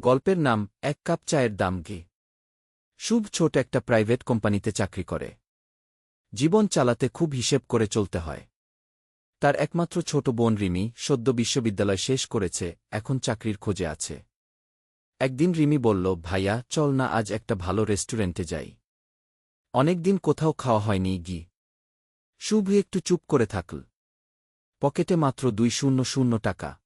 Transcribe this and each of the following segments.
গল্পের নাম, এক কাপ চায়ের দাম গে শুভ ছোট একটা প্রাইভেট কোম্পানিতে চাকরি করে। জীবন চালাতে খুব হিসেব করে চলতে হয়। তার একমাত্র ছোট বোন রিমি সদ্য বিশ্ববিদ্যালয় শেষ করেছে, এখন চাকরির খোঁজে আছে। একদিন রিমি বলল, ভাইয়া, চল না, আজ একটা ভালো রেস্টুরেন্টে যাই। অনেকদিন কোথাও খাওয়া হয়নি, গি। শুভ একটু চুপ করে থাকল। পকেটে মাত্র দুই শূন্য শূন্য টাকা।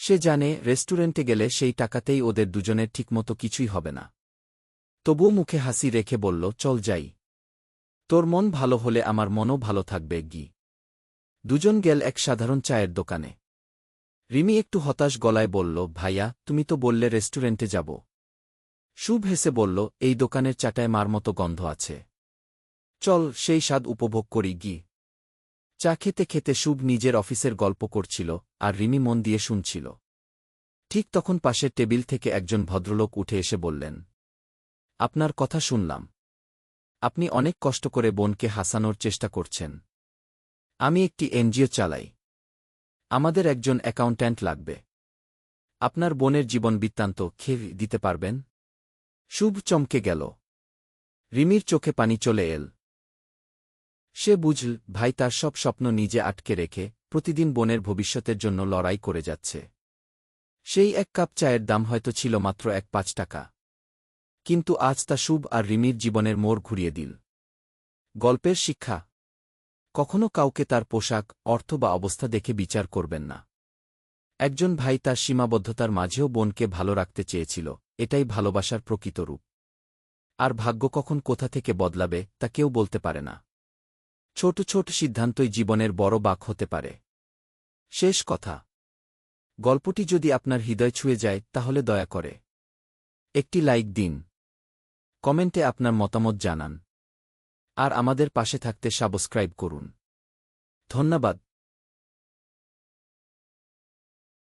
সে জানে রেস্টুরেন্টে গেলে সেই টাকাতেই ওদের দুজনের ঠিকমতো কিছুই হবে না। তবুও মুখে হাসি রেখে বলল, চল যাই। তোর মন ভালো হলে আমার মনও ভালো থাকবে, গি। দুজন গেল এক সাধারণ চায়ের দোকানে। রিমি একটু হতাশ গলায় বলল, ভাইয়া, তুমি তো বললে রেস্টুরেন্টে যাব শুভ হেসে বলল, এই দোকানের চাটায় মার মতো গন্ধ আছে। চল, সেই স্বাদ উপভোগ করি, গি। চা খেতে খেতে শুভ নিজের অফিসের গল্প করছিল, আর রিমি মন দিয়ে শুনছিল। ঠিক তখন পাশের টেবিল থেকে একজন ভদ্রলোক উঠে এসে বললেন, আপনার কথা শুনলাম। আপনি অনেক কষ্ট করে বোনকে হাসানোর চেষ্টা করছেন। আমি একটি এনজিও চালাই। আমাদের একজন অ্যাকাউন্ট্যান্ট লাগবে। আপনার বোনের জীবন বৃত্তান্ত খেয়ে দিতে পারবেন? শুভ চমকে গেল। রিমির চোখে পানি চলে এল। সে বুঝল, ভাই, তার সব স্বপ্ন নিজে আটকে রেখে প্রতিদিন বোনের ভবিষ্যতের জন্য লড়াই করে যাচ্ছে। সেই এক কাপ চায়ের দাম হয়তো ছিল মাত্র এক পাঁচ টাকা। কিন্তু আজ তা শুভ আর রিমির জীবনের মোড় ঘুরিয়ে দিল। গল্পের শিক্ষা। কখনো কাউকে তার পোশাক, অর্থ বা অবস্থা দেখে বিচার করবেন না। একজন ভাই তার সীমাবদ্ধতার মাঝেও বোনকে ভালো রাখতে চেয়েছিল, এটাই ভালোবাসার প্রকৃত রূপ। আর ভাগ্য কখন কোথা থেকে বদলাবে, তা কেউ বলতে পারে না। ছোট ছোট সিদ্ধান্তই জীবনের বড় বাক হতে পারে। শেষ কথা। গল্পটি যদি আপনার হৃদয় ছুঁয়ে যায়, তাহলে দয়া করে। একটি লাইক দিন। কমেন্টে আপনার মতামত জানান। আর আমাদের পাশে থাকতে সাবস্ক্রাইব করুন। ধন্যবাদ।